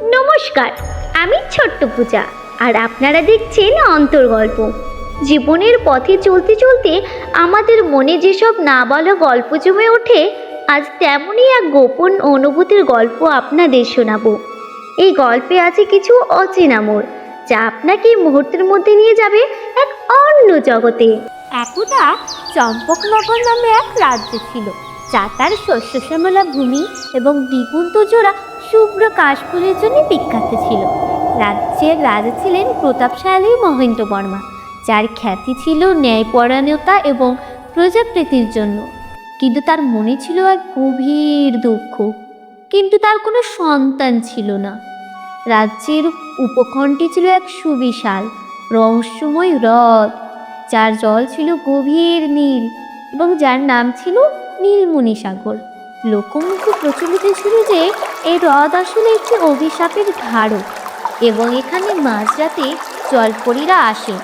নমস্কার, আমি ছোট্ট পূজা, আর আপনারা দেখছেন অন্তর্গল্প জীবনের পথে চলতে চলতে আমাদের মনে যেসব না বলা গল্প জমে ওঠে, আজ তেমনই এক গোপন অনুভূতির গল্প আপনাদের শোনাবো। এই গল্পে আছে কিছু অচেনা মোড়, যা আপনাকে মুহূর্তের মধ্যে নিয়ে যাবে এক অন্য জগতে। একদা চম্পকনগর নামে এক রাজ্য ছিল, যা তার শস্য শ্যামলা ভূমি এবং দ্বিগুন্ত জোড়া শুভ্র কাশফুলের জন্য বিখ্যাত ছিল। রাজ্যের রাজা ছিলেন প্রতাপশালী মহেন্দ্র বর্মা, যার খ্যাতি ছিল ন্যায়পরায়ণতা এবং প্রজাপ্রীতির জন্য। কিন্তু তার মনে ছিল এক গভীর দুঃখ। কিন্তু তার কোনো সন্তান ছিল না। রাজ্যের উপখণ্ডে ছিল এক সুবিশাল, রহস্যময় হ্রদ, যার জল ছিল গভীর নীল এবং যার নাম ছিল নীলমণি সাগর লোকমুখে প্রচলিত ছিল যে এই হ্রদ আসলে একটি অভিশাপের ধারক এবং এখানে মাঝরাতে জলপরীরা আসে।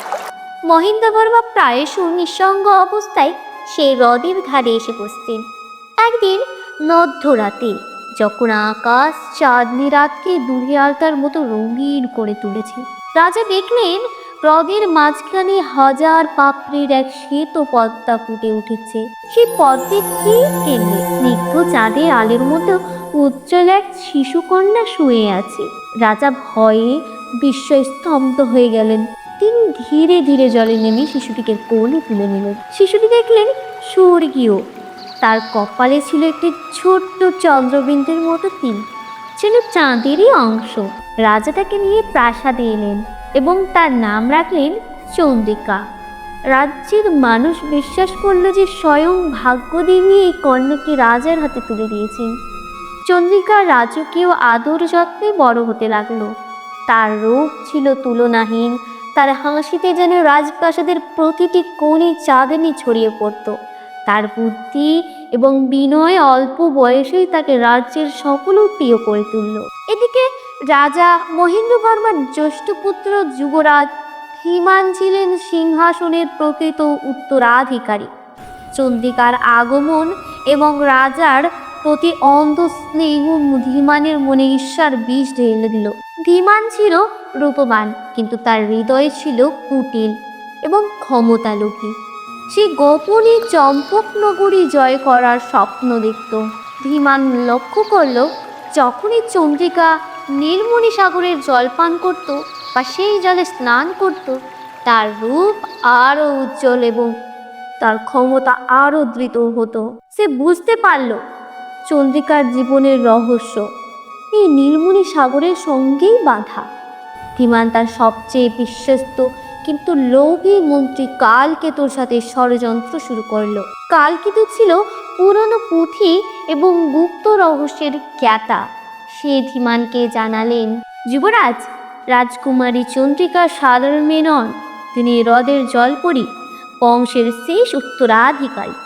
মহিন্দা বর্মা প্রায়শ নিঃসঙ্গ অবস্থায় সেই হ্রদের ধারে এসে বসতেন। একদিন মধ্যরাতে যখন আকাশ চাঁদনি রাতকে দুহে আলতার মতো রঙিন করে তুলেছে, রাজা দেখলেন হ্রদের মাঝখানে হাজার পাপড়ির এক শ্বেত পদ্মা ফুটে উঠেছে। সেই পদ্মের ঠিক কেন্দ্রে স্নিগ্ধ চাঁদের আলের মতো উজ্জ্বল এক শিশুকন্যা শুয়ে আছে। রাজা ভয়ে বিস্ময় স্তব্ধ হয়ে গেলেন। তিনি ধীরে ধীরে জলে নেমে শিশুটিকে কোলে তুলে নিলেন। শিশুটি দেখলেন স্বর্গীয়। তার কপালে ছিল একটি ছোট্ট চন্দ্রবিন্দুর মতো তিল। ছিল চাঁদেরই অংশ। রাজা তাকে নিয়ে প্রাসাদে এলেন এবং তার নাম রাখলেন চন্দ্রিকা। রাজ্যের মানুষ বিশ্বাস করল যে স্বয়ং ভাগ্যদেবী এই কন্যাকে রাজার হাতে তুলে দিয়েছেন। চন্দ্রিকা রাজকীয় আদর যত্নে বড় হতে লাগল। তার রূপ ছিল তুলনাহীন, তার হাসিতে যেন রাজপ্রাসাদের প্রতিটি কোণে চাঁদনি ছড়িয়ে পড়তো। তার বুদ্ধি এবং বিনয় অল্প বয়সেই তাকে রাজ্যের সকল প্রিয় করে তুলল। এদিকে রাজা মহেন্দ্র বর্মার জ্যেষ্ঠ পুত্র যুবরাজ হিমান ছিলেন সিংহাসনের প্রকৃত উত্তরাধিকারী। চন্দ্রিকার আগমন এবং রাজার প্রতি অন্ধ স্নেহ ধীমানের মনে ঈর্ষার বিষ ঢেলে দিল। ধীমান ছিল রূপবান, কিন্তু তার হৃদয়ে ছিল কুটিল এবং ক্ষমতালোভী সে গোপনে চম্পক নগরী জয় করার স্বপ্ন দেখত। ধীমান লক্ষ্য করল, যখনই চন্দ্রিকা নীলমণি সাগরের জল পান করত বা সেই জলে স্নান করত, তার রূপ আরও উজ্জ্বল এবং তার ক্ষমতা আরও দ্রুত হতো। সে বুঝতে পারল চন্দ্রিকার জীবনের রহস্য। এই নীলমণি সাগরের সঙ্গেই বাঁধা। ধীমান তার সবচেয়ে বিশ্বস্ত কিন্তু লোভী মন্ত্রী কালকেতুর সাথে ষড়যন্ত্র শুরু করল। কালকেতু ছিল পুরনো পুঁথি এবং গুপ্ত রহস্যের জ্ঞাতা। সে ধীমানকে জানালেন, যুবরাজ, রাজকুমারী চন্দ্রিকা সাধারণ মেয়ে নন। তিনি হ্রদের জলপরি, বংশের শেষ উত্তরাধিকারী।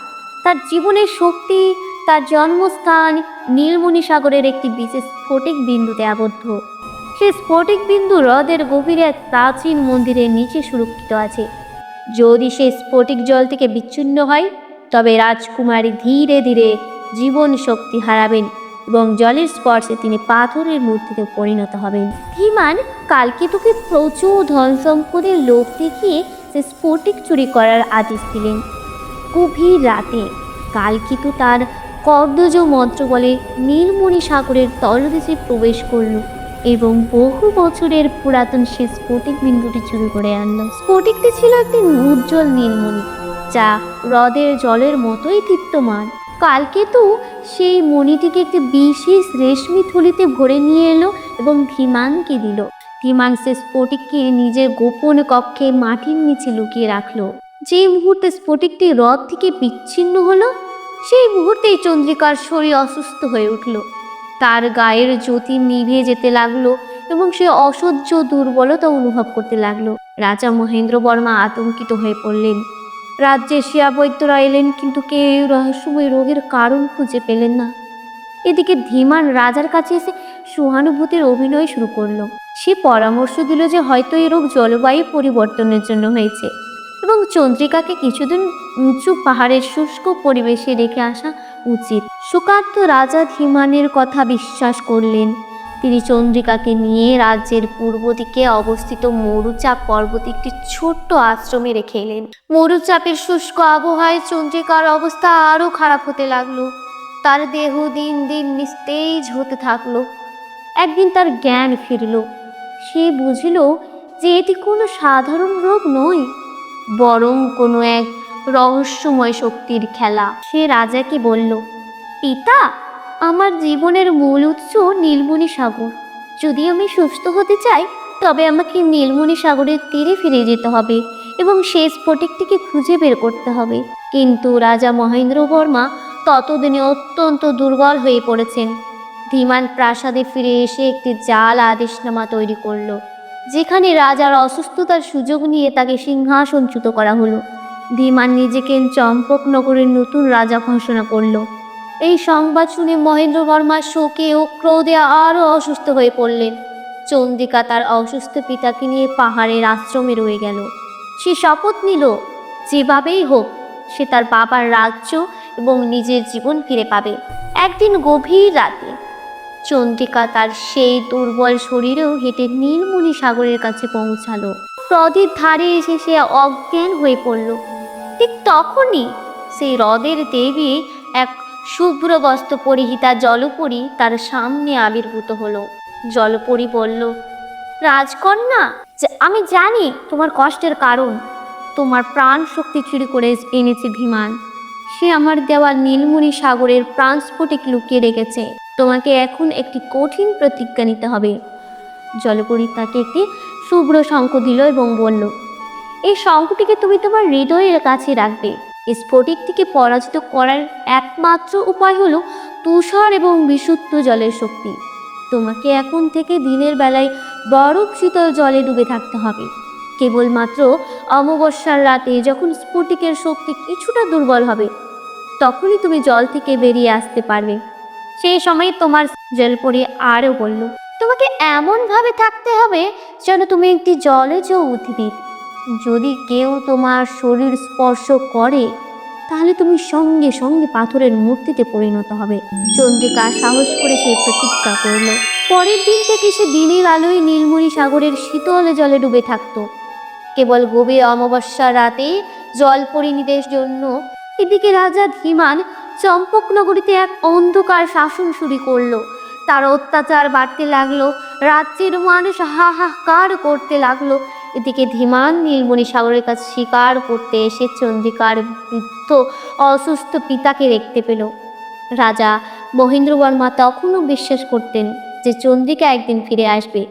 তার জীবনের শক্তি তার জন্মস্থান নীলমণি সাগরের একটি বিশেষ স্ফটিক বিন্দুতে আবদ্ধ। সে স্ফটিক বিন্দু হ্রদের গভীরে এক প্রাচীন মন্দিরের নিচে সুরক্ষিত আছে। যদি সে স্ফটিক জল থেকে বিচ্ছিন্ন হয়, তবে রাজকুমারী ধীরে ধীরে জীবন শক্তি হারাবেন এবং জলের স্পর্শে তিনি পাথরের মূর্তিতে পরিণত হবেন। ধীমান কালকেতুকে প্রচুর ধন সম্পদের লোভ দেখিয়ে সে স্ফটিক চুরি করার আদেশ দিলেন। গভীর রাতে কালকেতু তার কর্দজ মন্ত্র বলে নীলমণি সাগরের তলদেশে প্রবেশ করল এবং বহু বছরের পুরাতন সে স্ফটিক বিন্দুটি চুরি করে আনলো। স্ফটিকটি ছিল একটি উজ্জ্বল নীলমণি, যা হ্রদের জলের মতোই দীপ্তমান। কালকেতু সেই মণিটিকে একটি বিশেষ রেশমি থলিতে ভরে নিয়ে এলো এবং ধীমানকে দিল। ধীমান সে স্ফটিককে নিজের গোপন কক্ষে মাটির নিচে লুকিয়ে রাখল। যে মুহূর্তে স্ফটিকটি হ্রদ থেকে বিচ্ছিন্ন হলো সেই মুহূর্তেই চন্দ্রিকার শরীর অসুস্থ হয়ে উঠল। তার গায়ের জ্যোতি নিভে যেতে লাগল এবং সে অসহ্য দুর্বলতা অনুভব করতে লাগল। রাজা মহেন্দ্র বর্মা আতঙ্কিত হয়ে পড়লেন। রাজ্যে শিয়া বৈদ্যরা এলেন কিন্তু কেউ রহস্যময় রোগের কারণ খুঁজে পেলেন না। এদিকে ধীমান রাজার কাছে এসে সহানুভূতির অভিনয় শুরু করল। সে পরামর্শ দিল যে হয়তো এই রোগ জলবায়ু পরিবর্তনের জন্য হয়েছে। এবং চন্দ্রিকাকে কিছুদিন উঁচু পাহাড়ের শুষ্ক পরিবেশে রেখে আসা উচিত। সুকান্ত রাজা ধীমানের কথা বিশ্বাস করলেন। তিনি চন্দ্রিকাকে নিয়ে রাজ্যের পূর্ব দিকে অবস্থিত মরুচাপ পর্বত একটি ছোট্ট আশ্রমে রেখে এলেন। মরুচাপের শুষ্ক আবহাওয়ায় চন্দ্রিকার অবস্থা আরও খারাপ হতে লাগল। তার দেহ দিন দিন নিস্তেজ হতে থাকল। একদিন তার জ্ঞান ফিরল। সে বুঝল যে এটি কোনো সাধারণ রোগ নয়। বরং কোনো এক রহস্যময় শক্তির খেলা। সে রাজাকে বলল, পিতা, আমার জীবনের মূল উৎস নীলমণি সাগর। যদি আমি সুস্থ হতে চাই, তবে আমাকে নীলমণি সাগরের তীরে ফিরে যেতে হবে এবং সেই স্ফটিকটিকে খুঁজে বের করতে হবে। কিন্তু রাজা মহেন্দ্র বর্মা ততদিনে অত্যন্ত দুর্বল হয়ে পড়েছেন। ধীমান প্রাসাদে ফিরে এসে একটি জাল আদেশনামা তৈরি করল। যেখানে রাজার অসুস্থতার সুযোগ নিয়ে তাকে সিংহাসনচ্যুত করা হলো। ধীমান নিজেকে চম্পকনগরের নতুন রাজা ঘোষণা করল। এই সংবাদ শুনে মহেন্দ্র বর্মা শোকে ও ক্রোধে আরও অসুস্থ হয়ে পড়লেন। চন্দ্রিকা তার অসুস্থ পিতাকে নিয়ে পাহাড়ের আশ্রমে রয়ে গেল। সে শপথ নিল, যেভাবেই হোক, সে তার বাবার রাজ্য এবং নিজের জীবন ফিরে পাবে। একদিন গভীর রাতে চন্দ্রিকা তার সেই দুর্বল শরীরেও হেঁটে নীলমণি সাগরের কাছে পৌঁছালো। হ্রদের ধারে এসে সে অজ্ঞান হয়ে পড়ল। ঠিক তখনই সেই হ্রদের দেবী এক শুভ্র বস্ত্র পরিহিতা জলপরি তার সামনে আবির্ভূত হলো। জলপরি বলল, রাজকন্যা আমি জানি তোমার কষ্টের কারণ। তোমার প্রাণ শক্তি চুরি করে এনেছে ধীমান সে আমার দেওয়া নীলমণি সাগরের প্রাণ স্ফটিক লুকিয়ে রেখেছে। তোমাকে এখন একটি কঠিন প্রতিজ্ঞা নিতে হবে। জলপরি তাকে একটি শুভ্র শঙ্খ দিল এবং বলল, এই শঙ্খটিকে তুমি তোমার হৃদয়ের কাছে রাখবে। এই স্ফটিকটিকে পরাজিত করার একমাত্র উপায় হলো তুষার এবং বিশুদ্ধ জলের শক্তি। তোমাকে এখন থেকে দিনের বেলায় বরফ শীতল জলে ডুবে থাকতে হবে। কেবলমাত্র অমাবস্যার রাতে যখন স্ফটিকের শক্তি কিছুটা দুর্বল হবে, তখনই তুমি জল থেকে বেরিয়ে আসতে পারবে। সেই সময় তোমার জলপরি আরও বলল, তোমাকে এমনভাবে থাকতে হবে যেন তুমি একটি জলজ উদ্ভিদ। যদি কেউ তোমার শরীর স্পর্শ করে, তাহলে তুমি সঙ্গে সঙ্গে পাথরের মূর্তিতে পরিণত হবে। চন্দ্রিকা সাহস করে সে প্রতিজ্ঞা করল। পরের দিন থেকে সে দিনের আলোয় নীলমণি সাগরের শীতল জলে ডুবে থাকতো। কেবল গভীর অমাবস্যা রাতে জল পরিণীদের জন্য এদিকে রাজা ধীমান চম্পকনগরীতে এক অন্ধকার শাসন শুরু করল। তার অত্যাচার বাড়তে লাগল, রাজ্যের মানুষ হাহাকার করতে লাগল। এদিকে ধীমান নীলমণি সাগরের কাছে শিকার করতে এসে চন্দ্রিকার বৃদ্ধ অসুস্থ পিতাকে দেখতে পেল। রাজা মহেন্দ্র বর্মা তখনও বিশ্বাস করতেন যে চন্দ্রিকা একদিন ফিরে আসবে।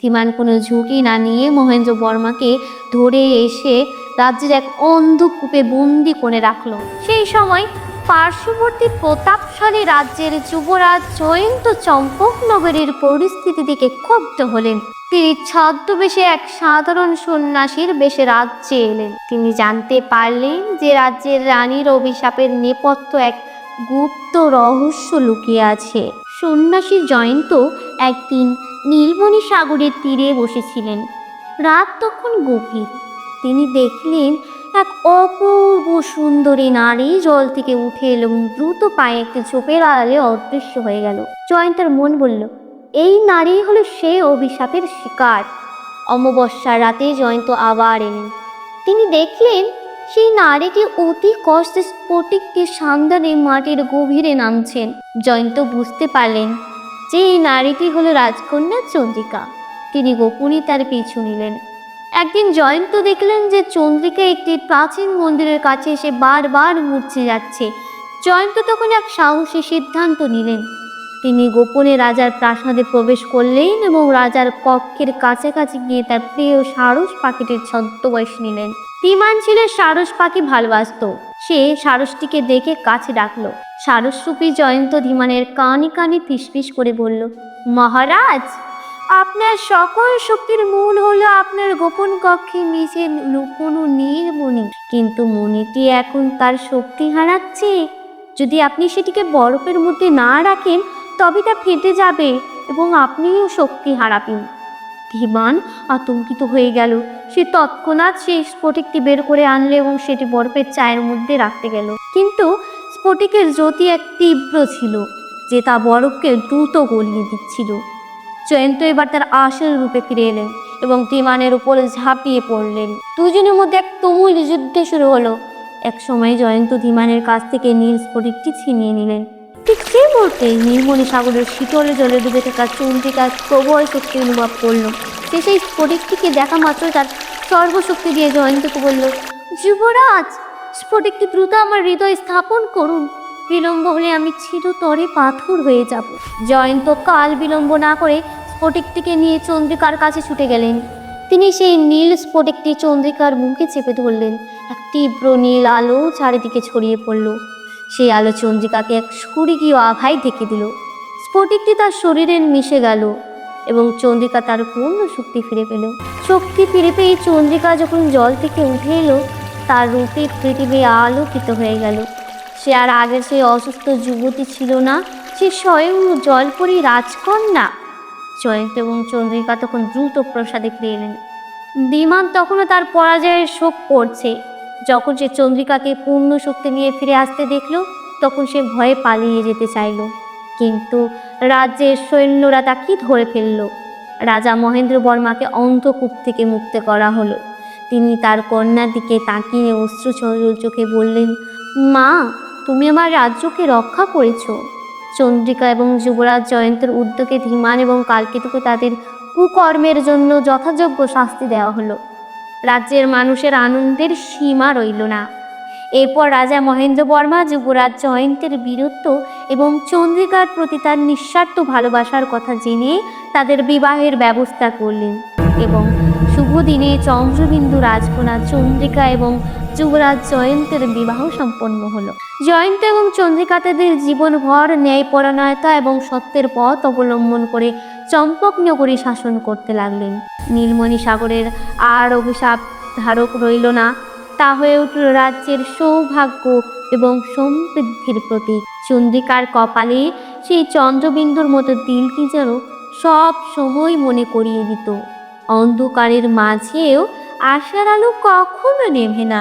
ধীমান কোনো ঝুঁকি না নিয়ে মহেন্দ্র বর্মাকে ধরে এসে রাজ্যের এক অন্ধকূপে বন্দি করে রাখল। সেই সময় পার্শ্ববর্তী প্রতাপশালী রাজ্যের যুবরাজ জয়ন্ত চম্পকনগরের পরিস্থিতি দিকে ক্ষুব্ধ হলেন। তিনি ছদ্মবেশে এক সাধারণ সন্ন্যাসীর বেশে রাজ্যে এলেন। তিনি জানতে পারলেন যে রাজ্যের রানীর অভিশাপের নেপথ্য এক গুপ্ত রহস্য লুকিয়ে আছে। সন্ন্যাসী জয়ন্ত একদিন নীলমণি সাগরের তীরে বসেছিলেন। রাত তখন গভীর। তিনি দেখলেন এক অপূর্ব সুন্দরী নারী জল থেকে উঠে এলো এবং দ্রুত পায়ে একটি ঝোপের আড়ালে অদৃশ্য হয়ে গেল। জয়ন্তের মন বলল, এই নারী হলো সে অভিশাপের শিকার। অমাবস্যার রাতে জয়ন্ত আবার এলেন। তিনি দেখলেন, সেই নারীটি অতি কষ্টে স্ফটিককে সান্দানে মাটির গভীরে নামছেন। জয়ন্ত বুঝতে পারলেন যে এই নারীটি হলো রাজকন্যা চন্দ্রিকা। তিনি গোপনে তার পিছু নিলেন। একদিন জয়ন্ত দেখলেন যে চন্দ্রিকা একটি প্রাচীন মন্দিরের কাছে এসে বারবার মূর্ছে যাচ্ছে। জয়ন্ত তখন এক সাহসী সিদ্ধান্ত নিলেন। তিনি গোপনে রাজার প্রাসাদে প্রবেশ করলেন এবং রাজার কক্ষের কাছাকাছি গিয়ে তার প্রিয় সারস পাখিটির ছদ্মবয়স নিলেন। তিমান ছিলেন সারস পাখি ভালোবাসত। সে সারসটিকে দেখে কাছে ডাকলো। সারসরূপী জয়ন্ত ধীমানের কানে কানে ফিসফিস করে বলল, মহারাজ আপনার সকল শক্তির মূল হলো আপনার গোপন কক্ষে নিচে লুকোনো নীলমণি কিন্তু মণিটি এখন তার শক্তি হারাচ্ছে। যদি আপনি সেটিকে বরফের মধ্যে না রাখেন, তবে তা ফেটে যাবে এবং আপনিও শক্তি হারাবেন। ধীমান আতঙ্কিত হয়ে গেল। সে তৎক্ষণাৎ সেই স্ফটিকটি বের করে আনলে এবং সেটি বরফের চায়ের মধ্যে রাখতে গেল। কিন্তু স্ফটিকের জ্যোতি এক তীব্র ছিল, যে তা বরফকে দ্রুত গলিয়ে দিচ্ছিল। জয়ন্ত এবার তার আসল রূপে ফিরে এলেন এবং বিমানের উপর ঝাঁপিয়ে পড়লেন। দুজনের মধ্যে এক তুমুল যুদ্ধ শুরু হলো। এক সময় জয়ন্ত ধীমানের কাছ থেকে নীল স্ফটিকটি ছিনিয়ে নিলেন। ঠিক সেই মুহূর্তে নীলমণি সাগরের শীতল জলে ডুবে থাকা চন্দ্রিকার প্রবল শক্তি অনুভব করল। সে সেই স্ফটিকটিকে দেখা মাত্র তার সর্বশক্তি দিয়ে জয়ন্তকে বলল, যুবরাজ, স্ফটিকটি দ্রুত আমার হৃদয় স্থাপন করুন। বিলম্ব হলে আমি চিরতরে পাথর হয়ে যাব। জয়ন্ত কাল বিলম্ব না করে স্ফটিকটিকে নিয়ে চন্দ্রিকার কাছে ছুটে গেলেন। তিনি সেই নীল স্ফটিকটি চন্দ্রিকার মুখে চেপে ধরলেন। এক তীব্র নীল আলো চারিদিকে ছড়িয়ে পড়ল। সেই আলো চন্দ্রিকাকে এক স্বর্গীয় আভায় ঢেকে দিল। স্ফটিকটি তার শরীরে মিশে গেল এবং চন্দ্রিকা তার পূর্ণ শক্তি ফিরে পেল। শক্তি ফিরে পেয়ে চন্দ্রিকা যখন জল থেকে উঠে এলো, তার রূপে পৃথিবী আলোকিত হয়ে গেল। সে আর আগের সেই অসুস্থ যুবতী ছিল না, সে স্বয়ং জলপরি রাজকন্যা। জয়ন্ত এবং চন্দ্রিকা তখন দ্রুত প্রসাদে ফিরে এলেন। বিমান তখনও তার পরাজয়ের শোক করছে যখন সে চন্দ্রিকাকে পূর্ণ শক্তি নিয়ে ফিরে আসতে দেখল, তখন সে ভয়ে পালিয়ে যেতে চাইল। কিন্তু রাজ্যের সৈন্যরা তাকে ধরে ফেলল। রাজা মহেন্দ্র বর্মাকে অন্ধকূপ থেকে মুক্ত করা হলো। তিনি তার কন্যার দিকে তাকিয়ে অশ্রু সজল চোখে বললেন মা, তুমি আমার রাজ্যকে রক্ষা করেছ। চন্দ্রিকা এবং যুবরাজ জয়ন্তের উদ্যোগে ধীমান এবং কালকেতুকে তাদের কুকর্মের জন্য যথাযোগ্য শাস্তি দেওয়া হলো। রাজ্যের মানুষের আনন্দের সীমা রইল না। এরপর রাজা মহেন্দ্র বর্মা যুবরাজ জয়ন্তের বীরত্ব এবং চন্দ্রিকার প্রতি তার নিঃস্বার্থ ভালোবাসার কথা জেনে তাদের বিবাহের ব্যবস্থা করলেন এবং শুভ দিনে চন্দ্রবিন্দু রাজকন্যা চন্দ্রিকা এবং যুবরাজ জয়ন্তের বিবাহ সম্পন্ন হলো। জয়ন্ত এবং চন্দ্রিকা তাদের জীবনভর ন্যায়পরায়ণতা এবং সত্যের পথ অবলম্বন করে চম্পক নগরী শাসন করতে লাগলেন। নীলমণি সাগরের আর অভিশাপ ধারক রইল না। তা হয়ে উঠল রাজ্যের সৌভাগ্য এবং সমৃদ্ধির প্রতীক। চন্দ্রিকার কপালে সেই চন্দ্রবিন্দুর মতো দিলটি যেন সব সময় মনে করিয়ে দিত। অন্ধকারের মাঝেও আশার আলো কখনো নেভে না।